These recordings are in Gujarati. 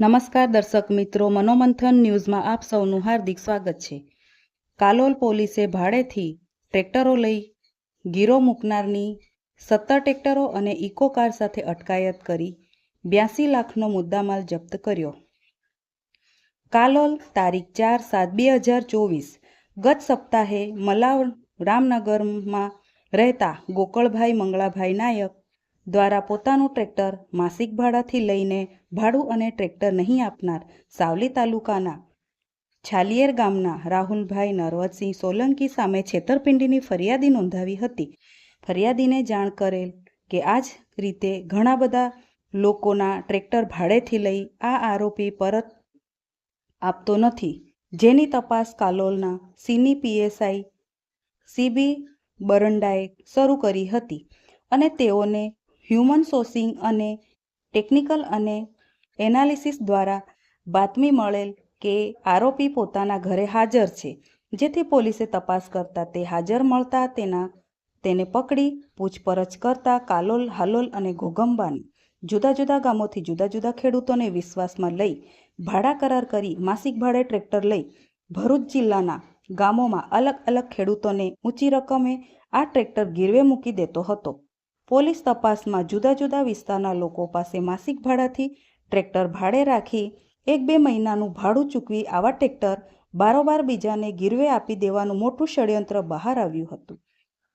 નમસ્કાર દર્શક મિત્રો, મનોમંથન ન્યૂઝમાં આપ સૌનું હાર્દિક સ્વાગત છે. કાલોલ પોલીસે ભાડેથી ટ્રેક્ટરો લઈ ગીરો મૂકનારની સત્તર ટ્રેક્ટરો અને ઇકો કાર સાથે અટકાયત કરી બ્યાસી લાખનો મુદ્દામાલ જપ્ત કર્યો. કાલોલ તારીખ ચાર સાત બે હજાર ચોવીસ ગત સપ્તાહે મલાવ રામનગરમાં રહેતા ગોકળભાઈ મંગળાભાઈ નાયક દ્વારા પોતાનું ટ્રેક્ટર માસિક ભાડાથી લઈને ભાડું અને ટ્રેક્ટર નહીં આપનાર સાવલી તાલુકાના છાલિયેર ગામના રાહુલભાઈ નરવતસિંહ સોલંકી સામે છેતરપિંડીની ફરિયાદી નોંધાવી હતી. ફરિયાદીને જાણ કરેલ કે આ જ રીતે ઘણા બધા લોકોના ટ્રેક્ટર ભાડેથી લઈ આ આરોપી પરત આપતો નથી. જેની તપાસ કાલોલના સીની પીએસઆઈ સીબી બરંડાએ શરૂ કરી હતી અને તેઓને હ્યુમન સોર્સિંગ અને ટેકનિકલ અને એનાલિસિસ દ્વારા બાતમી મળેલ કે આરોપી પોતાના ઘરે હાજર છે, જેથી પોલીસે તપાસ કરતા તે હાજર મળતા તેના, તેને પકડી, પૂછપરછ કરતા કાલોલ, હાલોલ અને ઘોગંબાની જુદા જુદા ગામોથી જુદા જુદા ખેડૂતોને વિશ્વાસમાં લઈ ભાડા કરાર કરી માસિક ભાડે ટ્રેક્ટર લઈ ભરૂચ જિલ્લાના ગામોમાં અલગ અલગ ખેડૂતોને ઊંચી રકમે આ ટ્રેક્ટર ગીરવે મૂકી દેતો હતો. પોલીસ તપાસમાં જુદા જુદા વિસ્તારના લોકો પાસે માસિક ભાડાથી ટ્રેક્ટર ભાડે રાખી એક બે મહિનાનું ભાડું ચૂકવી આવા ટ્રેક્ટર બારોબાર બીજાને ગીરવે આપી દેવાનું મોટું ષડયંત્ર બહાર આવ્યું હતું.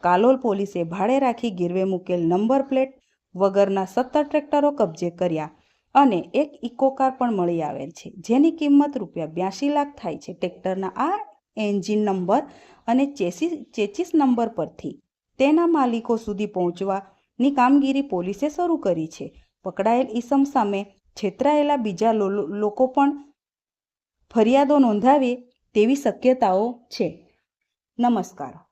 કાલોલ પોલીસે ભાડે રાખી ગીરવે મૂકેલ નંબર પ્લેટ વગરના સત્તર ટ્રેક્ટરો કબજે કર્યા અને એક ઇકો કાર પણ મળી આવેલ છે, જેની કિંમત રૂપિયા બ્યાસી લાખ થાય છે. ટ્રેક્ટરના આ એન્જિન નંબર અને ચેસી ચેચીસ નંબર પરથી તેના માલિકો સુધી પહોંચવાની કામગીરી પોલીસે શરૂ કરી છે. પકડાયેલ ઈસમ સામે છેતરાયેલા બીજા લોકો પણ ફરિયાદો નોંધાવે તેવી શક્યતાઓ છે. નમસ્કાર.